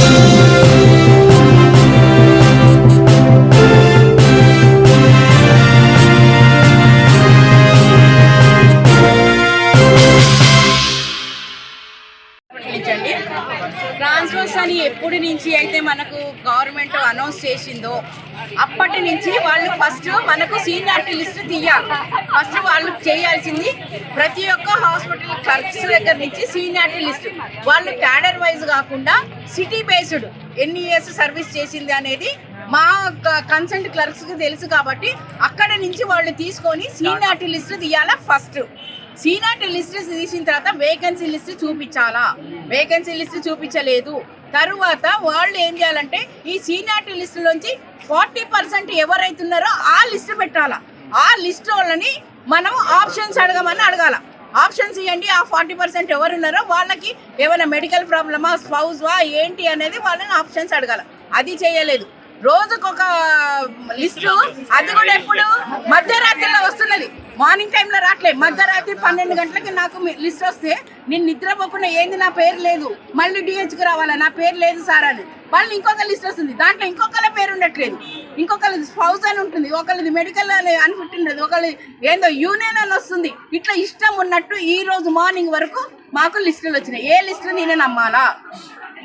Música అప్పటి నుంచి వాళ్ళు ఫస్ట్ మనకు సీనియారిటీ లిస్ట్ తీయాలి. ఫస్ట్ వాళ్ళు చేయాల్సింది ప్రతి ఒక్క హాస్పిటల్ క్లర్క్స్ దగ్గర నుంచి సీనియారిటీ లిస్ట్. వాళ్ళు క్యాడర్ వైజ్ కాకుండా సిటీ బేస్డ్ ఎన్ని ఇయర్స్ సర్వీస్ చేసింది అనేది మా కన్సల్ట్ క్లర్క్స్కి తెలుసు కాబట్టి అక్కడ నుంచి వాళ్ళు తీసుకొని సీనియారిటీ లిస్ట్ తీయాలా ఫస్ట్. సీనియారిటీ లిస్ట్ తీసిన తర్వాత వేకెన్సీ లిస్ట్ చూపించాలా? వేకెన్సీ లిస్ట్ చూపించలేదు. తరువాత వాళ్ళు ఏం చేయాలంటే ఈ సీనియారిటీ లిస్టులోంచి ఫార్టీ పర్సెంట్ ఎవరైతున్నారో ఆ లిస్ట్ పెట్టాలా. ఆ లిస్ట్ వాళ్ళని మనం ఆప్షన్స్ అడగమని అడగాల. ఆప్షన్స్ ఇవ్వండి ఆ ఫార్టీ పర్సెంట్ ఎవరు ఉన్నారో వాళ్ళకి ఏమైనా మెడికల్ ప్రాబ్లమా స్పౌజ్వా ఏంటి అనేది వాళ్ళని ఆప్షన్స్ అడగాల. అది చేయలేదు. రోజుకొక లిస్టు అది కూడా ఎప్పుడు? మధ్యరాత్రిలో వస్తున్నది. మార్నింగ్ టైంలో రావట్లేదు. మధ్యరాత్రి పన్నెండు గంటలకి నాకు లిస్ట్ వస్తే నేను నిద్రపోకుండా ఏంది నా పేరు లేదు. మళ్ళీ డిహెచ్కి రావాలా? నా పేరు లేదు సార్ అని. వాళ్ళు ఇంకొక లిస్ట్ వస్తుంది. దాంట్లో ఇంకొకళ్ళ పేరు ఉండట్లేదు. ఇంకొకళ్ళది స్పౌస్ అని ఉంటుంది. ఒకళ్ళది మెడికల్ అని అని ఒకళ్ళది ఏందో యూనియన్ అని వస్తుంది. ఇట్లా ఇష్టం ఉన్నట్టు ఈ రోజు మార్నింగ్ వరకు మాకు లిస్టులు వచ్చినాయి. ఏ లిస్టు నేనే నమ్మాలా?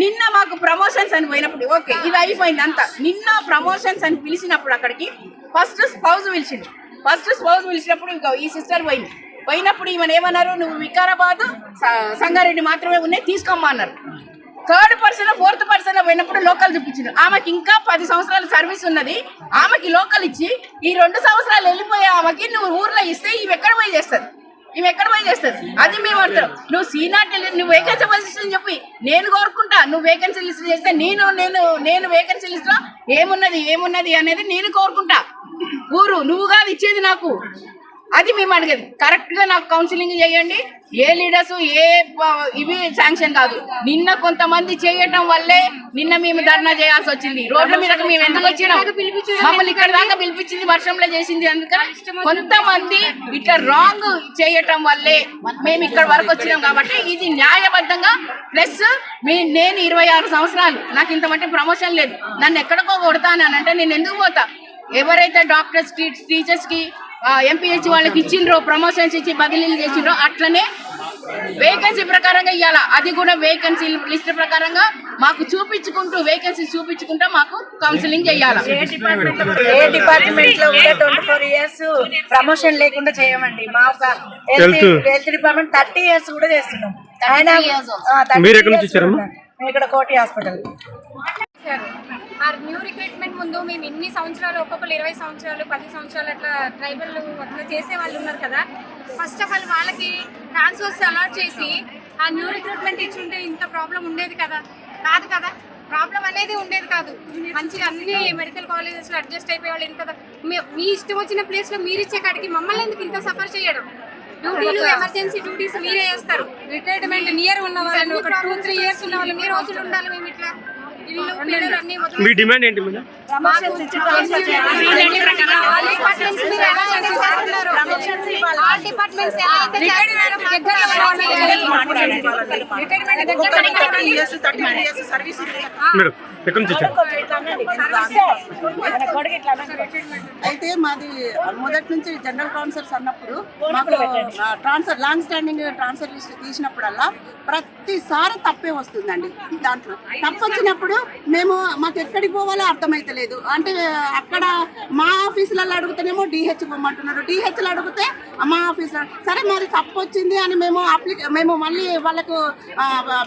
నిన్న మాకు ప్రమోషన్స్ అని పోయినప్పుడు. ఓకే ఇది అయిపోయింది అంతా. నిన్న ప్రమోషన్స్ అని పిలిచినప్పుడు అక్కడికి ఫస్ట్ స్పౌజ్ పిలిచింది ఫస్ట్ స్పౌజ్ పిలిచినప్పుడు ఇంకా ఈ సిస్టర్ పోయింది. పోయినప్పుడు ఈమెను ఏమన్నారు? నువ్వు వికారాబాద్ సంగారెడ్డి మాత్రమే ఉన్నాయి తీసుకోమ్మా అన్నారు. థర్డ్ పర్సన్ ఫోర్త్ పర్సన్ పోయినప్పుడు లోకల్ చూపించారు ఆమెకి ఇంకా పది సంవత్సరాల సర్వీస్ ఉన్నది. ఆమెకి లోకల్ ఇచ్చి ఈ రెండు సంవత్సరాలు వెళ్ళిపోయే ఆమెకి నువ్వు ఊర్లో ఇస్తే ఇవి ఎక్కడ పోయి చేస్తుంది? ఇవి ఎక్కడ పోయి చేస్తుంది? అది మేము అర్థం నువ్వు సీనాట్ నువ్వు వేకెన్సీ పొజిషన్ చెప్పి నేను కోరుకుంటా. నువ్వు వేకెన్సీ లిస్ట్ చేస్తే నేను నేను నేను వేకెన్సీ లిస్ట్లో ఏమున్నది ఏమున్నది అనేది నేను కోరుకుంటా. ఊరు నువ్వు కాదు ఇచ్చేది నాకు. అది మేము అడిగేది. కరెక్ట్గా నాకు కౌన్సిలింగ్ చేయండి. ఏ లీడర్స్ ఏ ఇవి శాంక్షన్ కాదు. నిన్న కొంతమంది చేయటం వల్లే నిన్న మేము ధర్నా చేయాల్సి వచ్చింది. రోడ్ల మీద మేము ఎందుకు వచ్చినాం? మమ్మల్ని ఇక్కడ దాకా పిలిపించింది వర్షంలో చేసింది అందుకని కొంతమంది ఇట్లా రాంగ్ చేయటం వల్లే మేము ఇక్కడ వరకు వచ్చినాం కాబట్టి ఇది న్యాయబద్ధంగా ప్లస్ మీ నేను ఇరవై ఆరు సంవత్సరాలు. నాకు ఇంతమంటే ప్రమోషన్ లేదు. నన్ను ఎక్కడికో కొడతానంటే అంటే నేను ఎందుకు పోతా? ఎవరైతే డాక్టర్స్ టీచర్స్కి ఎంపీహెచ్ వాళ్ళకి ఇచ్చిండ్రో ప్రమోషన్స్ ఇచ్చి బదిలీలు చేసిండ్రో అట్లనే వేకెన్సీ ప్రకారంగా ఇవ్వాల అది కూడా వేకెన్సీ లిస్ట్ ప్రకారంగా మాకు చూపించుకుంటూ వేకెన్సీ చూపించుకుంటూ మాకు కౌన్సిలింగ్ చేయాలి. ఏ డిపార్ట్మెంట్ ఏ డిపార్ట్మెంట్లో కూడా ట్వంటీ ఫోర్ ఇయర్స్ ప్రమోషన్ లేకుండా చేయమండి. మా health health department thirty years కూడా చేస్తున్నాం. ఆయన ఆ, 30 మీరు ఎక్కడి నుంచి years వచ్చారమ్మా? ఉన్నాం. మేము ఇక్కడ కోటి హాస్పిటల్. సార్ ఆ న్యూ రిక్రూట్మెంట్ ముందు మేము ఇన్ని సంవత్సరాలు ఒక్కొక్కరు ఇరవై సంవత్సరాలు పది సంవత్సరాలు అట్లా ట్రైబల్ అట్లా చేసే వాళ్ళు ఉన్నారు కదా. ఫస్ట్ ఆఫ్ ఆల్ వాళ్ళకి ట్రాన్స్ఫర్స్ అలాట్ చేసి ఆ న్యూ రిక్రూట్మెంట్ ఇచ్చుంటే ఇంత ప్రాబ్లం ఉండేది కదా? కాదు కదా? ప్రాబ్లం అనేది ఉండేది కాదు. మంచిగా అన్ని మెడికల్ కాలేజెస్లో అడ్జస్ట్ అయిపోయే వాళ్ళు ఇంత మీ- మీ ఇష్టం వచ్చిన ప్లేస్లో మీరు ఇచ్చే కాడికి మమ్మల్ని ఎందుకు ఇంత సఫర్ చేయడం? డ్యూటీలు ఎమర్జెన్సీ డ్యూటీస్ మీరే చేస్తారు. రిటైర్మెంట్ నియర్ ఉన్న వాళ్ళు ఒక టూ త్రీ ఇయర్స్ ఉన్న వాళ్ళు మీరు రోజులు ఉండాలి మేము ఇట్లా. మీ డిమాండ్ ఏంటి మేడం ప్రమోషన్స్ ఇచ్చి ట్రాన్స్ఫర్ చేయాలి ఆల్ డిపార్ట్మెంట్స్ మీరు ఎలా చేస్తున్నారు? ఆల్ డిపార్ట్మెంట్స్ ఎలా అయితే చేస్తున్నారు? దగ్గరలో ఉండాలి. రిటైర్మెంట్ దగ్గర మేడం ఎక్కడి నుంచి అయితే మాది మొదటి నుంచి జనరల్ కౌన్సిల్స్ అన్నప్పుడు మాకు transfer long standing transfer list తీసినప్పుడల్లా ప్రతిసారి తప్పే వస్తుందండి దాంట్లో. తప్పు వచ్చినప్పుడు మేము మాకు ఎక్కడికి పోవాలో అర్థమైతలేదు. అంటే అక్కడ మా ఆఫీసులలో అడుగుతేనేమో డిహెచ్ పొమ్మంటున్నారు డిహెచ్లో అడిగితే మా ఆఫీసులో సరే మాది తప్పు వచ్చింది అని మేము అప్లికే మేము మళ్ళీ వాళ్ళకు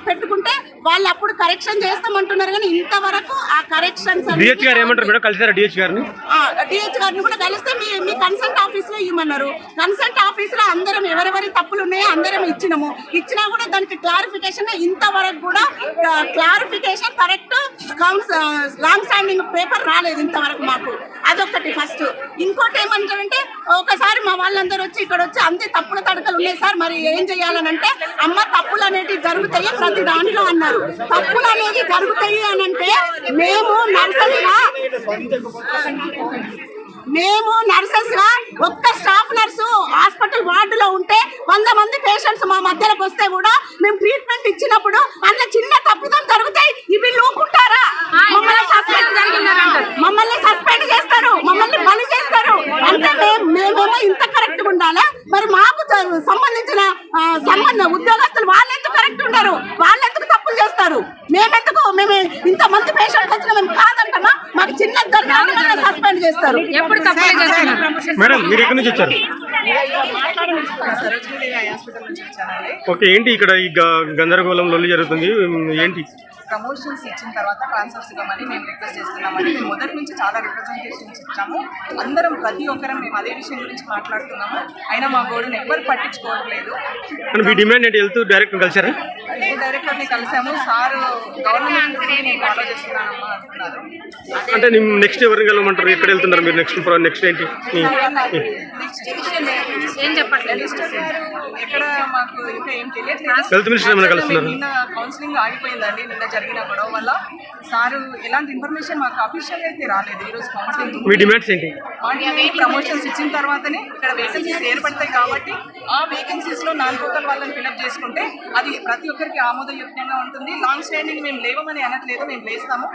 పెట్టుకుంటే వాళ్ళు అప్పుడు కరెక్షన్ చేస్తామంటున్నారు కానీ ఇంతవరకు ఆ కరెక్షన్స్ డిహెచ్ గారు ఏమంటారు మేడం? కలిసారా డిహెచ్ గారిని? డిహెచ్ గారిని కూడా కలిస్తే మీ మీ కన్సల్ట్ ఆఫీస్లో ఇవ్వమన్నారు. కన్సల్ట్ ఆఫీస్లో అందరం ఎవరెవరి తప్పులు ఉన్నాయో అందరం ఇచ్చినాము. ఇచ్చినా కూడా దానికి క్లారిఫికేషన్ ఇంతవరకు కూడా క్లారిఫికేషన్ కరెక్ట్ కౌన్స్ లాంగ్ స్టాండింగ్ పేపర్ రాలేదు ఇంతవరకు మాకు. అదొకటి ఫస్ట్ ఇంకోటి ఏమంటారంటే ఒకసారి మా వాళ్ళందరూ వచ్చి ఇక్కడ వచ్చి అంతే తప్పుల తడకలు ఉన్నాయి సార్ మరి ఏం చేయాలని అంటే అమ్మ తప్పులు అనేవి జరుగుతాయి ప్రతి దాంట్లో అన్నారు. తప్పులు అనేది జరుగుతాయి అని అంటే మేము నర్సెస్గా మేము నర్సెస్గా ఒక్క స్టాఫ్ నర్సు హాస్పిటల్ వార్డులో ఉంటే వంద మంది పేషెంట్స్ మా మధ్యలోకి వస్తే కూడా మేము ట్రీట్మెంట్ ఇచ్చినప్పుడు అన్న చిన్న తప్పుదం జరుగుతాయి. ఇవి లూకుంటారా? మమ్మల్ని సస్పెండ్ మమ్మల్ని సస్పెండ్ చేస్తారు. మమ్మల్ని పని చేస్తారు. అంటే మేమేమో ఇంత కరెక్ట్గా ఉండాలా? మరి మాకు సంబంధించిన సంబంధం. ఉద్యోగస్తులు వాళ్ళెందుకు కరెక్ట్ ఉండరు? వాళ్ళెందుకు తప్పులు చేస్తారు? మేమెందుకు? మేము ఇంతమంది పేషెంట్ వచ్చిన మేము కాదంటమా మాకు చిన్న సస్పెండ్ చేస్తారు. ఎప్పుడు మేడం మీరు ఎక్కడి నుంచి వచ్చారు? ఓకే ఏంటి ఇక్కడ ఈ గ- గందరగోళం లొల్లి జరుగుతుంది? ఏంటి? ప్రమోషన్స్ ఇచ్చిన తర్వాత ట్రాన్స్ఫర్స్ ఇవ్వమని మేము రిక్వెస్ట్ చేస్తున్నామండి. మేము మొదటి నుంచి చాలా రిప్రజెంటేషన్స్ ఇచ్చాము. అందరం ప్రతి ఒక్కరం మేము అదే విషయం గురించి మాట్లాడుతున్నాము. అయినా మా గోడును ఎవ్వరు పట్టించుకోవట్లేదు. మీ డిమాండ్ ఏంటి? వెళ్తూ డైరెక్ట్ కలిసారా? అదే డైరెక్టర్ని కలిసాము. సార్ గవర్నమెంట్ అంటే నెక్స్ట్ ఎవరిని కలవమంటారు? ఎక్కడ వెళ్తున్నారు మీరు? నెక్స్ట్ నెక్స్ట్ ఏంటి? మీ- మీ- నెక్స్ట్ విషయం ఏం చెప్పట్లేదు. మినిస్టర్ గారు మాకు ఇంకా ఏం తెలియట్లేదు. నిన్న కౌన్సిలింగ్ ఆగిపోయిందండి నిన్న జరిగిన గొడవ వల్ల. సారు ఎలాంటి ఇన్ఫర్మేషన్ మాకు అఫీషియల్ అయితే రాలేదు ఈరోజు కౌన్సిలింగ్ మీ డిమాండ్స్ ఏంటి? ప్రమోషన్స్ ఇచ్చిన తర్వాతనే ఇక్కడ వేకెన్సీస్ ఏర్పడతాయి కాబట్టి ఆ వేకెన్సీస్లో నాలుగు ఒకరు వాళ్ళని ఫిల్అప్ చేసుకుంటే అది ప్రతి ఒక్కరికి ఆమోదయోగ్యంగా ఉంటుంది. లాంగ్ స్టాండింగ్ మేము లేవమని అనట్లేదు మేము లేస్తాము.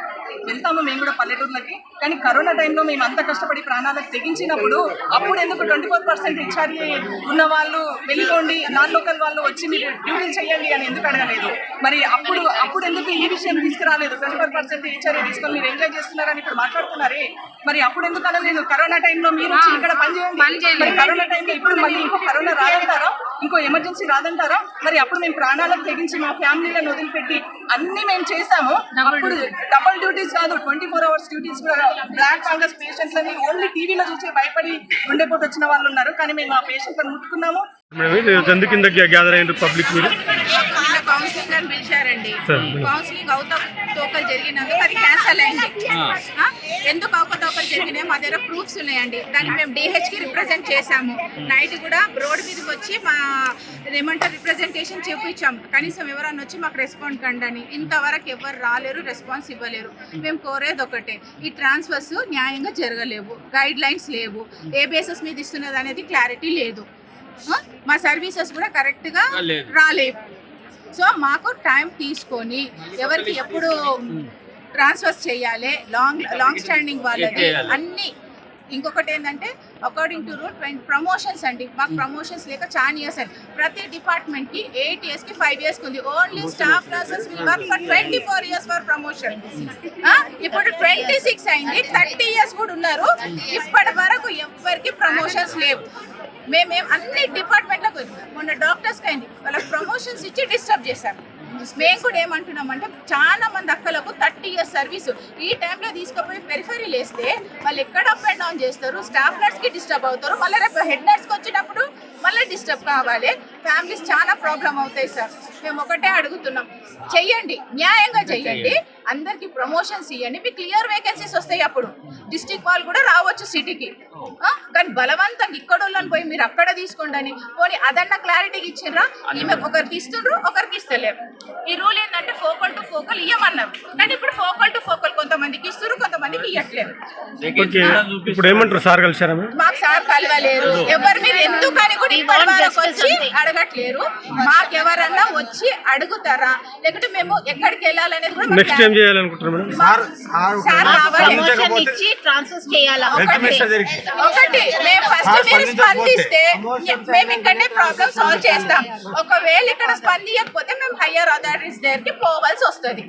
వెళ్తాము మేము కూడా పల్లెటూర్లకి. కానీ కరోనా టైంలో మేము అంత కష్టపడి ప్రాణాలకు తెగించినప్పుడు అప్పుడు ఎందుకు ట్వంటీ ఫోర్ పర్సెంట్ హెచ్ఆర్ఏ ఉన్న వాళ్ళు వెళ్ళిపోండి నాన్ లోకల్ వాళ్ళు వచ్చి మీరు డ్యూటీలు చేయండి అని ఎందుకు అడగలేదు? మరి అప్పుడు అప్పుడు ఎందుకు ఈ విషయం తీసుకురాలేదు? ట్వంటీ ఫోర్ పర్సెంట్ హెచ్ఆర్ఏ తీసుకొని మీరు ఎంజాయ్ చేస్తున్నారని ఇప్పుడు మాట్లాడుతున్నారే? మరి అప్పుడు ఎందుకు అనలేదు కరోనా టైంలో మీరు వచ్చి ఇక్కడ పని చేయండి. మరి కరోనా టైంలో ఇప్పుడు మళ్ళీ ఇంకో కరోనా రాదంటారా? ఇంకో ఎమర్జెన్సీ రాదంటారా? మరి అప్పుడు మేము ప్రాణాలకు తెగించి మా ఫ్యామిలీలను వదిలిపెట్టి అన్ని మేము చేసాము అప్పుడు డబుల్ డ్యూటీస్ కాదు ట్వంటీ ఫోర్ అవర్స్ డ్యూటీస్ కూడా బ్లాక్ ఫంగస్ పేషెంట్స్ అని ఓన్లీ టీవీలో చూసి భయపడి గుండెపోటు వచ్చిన వాళ్ళు ఉన్నారు. కానీ మేము ఆ పేషెంట్లను ముట్టుకున్నాము. మేడం కింద గ్యాదర్ అయిన పబ్లిక్ మీరు కౌన్సిలింగ్ అని పిలిచారండి. కౌన్సిలింగ్ అవతవకలు జరిగినందుకు అది క్యాన్సల్ అయింది? ఎందుకు అవకతవకలు జరిగినాయి? మా దగ్గర ప్రూఫ్స్ ఉన్నాయండి. దాన్ని మేము డిహెచ్కి రిప్రజెంట్ చేశాము. నైట్ కూడా రోడ్ మీదకి వచ్చి మా ఏమంటారు రిప్రజెంటేషన్ చూపించాము కనీసం ఎవరన్నా వచ్చి మాకు రెస్పాండ్ కండి ఇంతవరకు ఎవరు రాలేరు రెస్పాన్స్ ఇవ్వలేరు. మేము కోరేది ఒకటే. ఈ ట్రాన్స్ఫర్స్ న్యాయంగా జరగలేవు. గైడ్ లైన్స్ లేవు. ఏ బేసిస్ మీద ఇస్తున్నది అనేది క్లారిటీ లేదు? మా సర్వీసెస్ కూడా కరెక్ట్గా రాలేవు సో మాకు టైం తీసుకొని ఎవరికి ఎప్పుడు ట్రాన్స్ఫర్స్ చేయాలి లాంగ్ లాంగ్ స్టాండింగ్ వాళ్ళది అన్ని. ఇంకొకటి ఏంటంటే అకార్డింగ్ టు రూల్ ప్రమోషన్స్ అండి. మాకు ప్రమోషన్స్ లేక చాలా ఇయర్స్ అండి. ప్రతి డిపార్ట్మెంట్కి ఎయిట్ ఇయర్స్కి ఫైవ్ ఇయర్స్ ఉంది. Only staff nurses will work for twenty four years for promotion ఇప్పుడు ట్వంటీ సిక్స్ అయింది థర్టీ ఇయర్స్ కూడా ఉన్నారు. ఇప్పటి వరకు ఎవరికి ప్రమోషన్స్ లేవు. మేమేం అన్ని డిపార్ట్మెంట్లకు మొన్న డాక్టర్స్కి అయింది. వాళ్ళకి ప్రమోషన్స్ ఇచ్చి డిస్టర్బ్ చేశారు. మేము కూడా ఏమంటున్నాం అంటే చాలా మంది అక్కలకు థర్టీ ఇయర్స్ సర్వీస్. ఈ టైంలో తీసుకుపోయి పెరిఫరీ వేస్తే వాళ్ళు ఎక్కడ అప్ అండ్ డౌన్ చేస్తారు? స్టాఫ్ నర్స్కి డిస్టర్బ్ అవుతారు. మళ్ళీ రేపు హెడ్ నర్స్కి వచ్చినప్పుడు మళ్ళీ డిస్టర్బ్ కావాలి. ఫ్యామిలీస్ చాలా ప్రాబ్లం అవుతాయి సార్. మేము ఒకటే అడుగుతున్నాం. చెయ్యండి. న్యాయంగా చెయ్యండి. అందరికి ప్రమోషన్స్ ఇవ్వండి మీకు క్లియర్ వేకెన్సీస్ వస్తాయి అప్పుడు. డిస్టిక్ వాళ్ళు కూడా రావచ్చు సిటీకి కానీ బలవంతంగా ఇక్కడ వాళ్ళని పోయి మీరు అక్కడ తీసుకోండి అని. పోనీ అదన్న క్లారిటీకి ఇచ్చిండ్రా? ఈమె ఒకరికి ఇస్తుండ్రు ఒకరికి ఇస్తలేరు ఈ రూల్ ఏంటంటే ఫోకల్ టు ఫోకల్ ఇవ్వమన్నారు కానీ ఇప్పుడు ఫోకల్ టు ఫోకల్ కొంతమందికి ఇస్తున్నారు కొంతమందికి ఇవ్వట్లేదు ఇప్పుడు ఏమంటారు సార్ కలిసారా మాకు సార్ కలవలేరు. ఎవరు మీరు ఎందుకు అని కూడా ఇప్పటి వరకు వచ్చి అడగట్లేరు. మాకు ఎవరన్నా వచ్చి అడుగుతారా? లేకుంటే మేము ఎక్కడికి వెళ్ళాలనేది కూడా నెక్స్ట్ ఏం చేయాలనుకుంటున్నారు మేడం? సార్ ఇచ్చి ట్రాన్స్ఫర్ చేయాలా? ఒకటి. మేము ఫస్ట్ మీరు స్పందిస్తే మేము ఇక్కడనే సాల్వ్ చేస్తాం. ఒకవేళ ఇక్కడ స్పందించకపోతే మేము హయ్యర్ అథారిటీస్ దగ్గరికి పోవాల్సి వస్తుంది.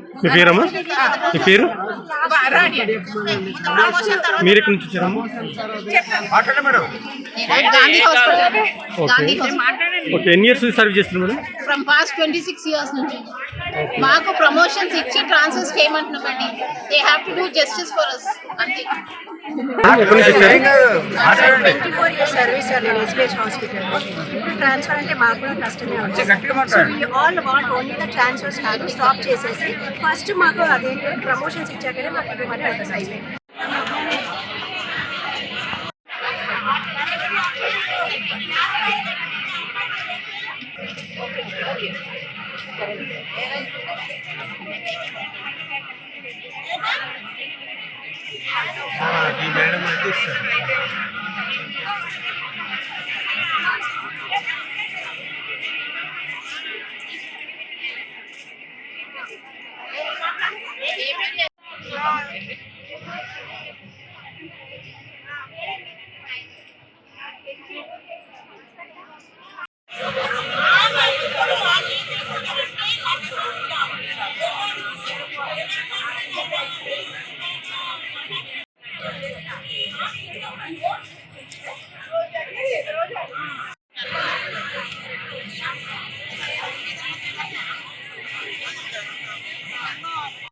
పేరు? మీరు ఎక్కడి నుంచి వచ్చారమ్మా గాంధీ హాస్పిటల్. ఓకే. ఓకే. ఎన్ని ఇయర్స్ సర్వీస్ చేస్తున్నారు madam? From past twenty six years నుంచి. మాకు ప్రమోషన్స్ ఇచ్చి transfers చేయమంటున్నామండి they have to do justice for us అంతే. Twenty four years service hospital transfer అంటే మాకు కూడా కష్టమే అవుతుంది. All what only the transfers కాదు స్టాప్ చేసేసి ఫస్ట్ మాకు అదేంటి ప్రమోషన్స్ ఇచ్చాకనే మాకు ఇవ్వమని అడ్వర్టైజ్ మేడం అందిస్తారు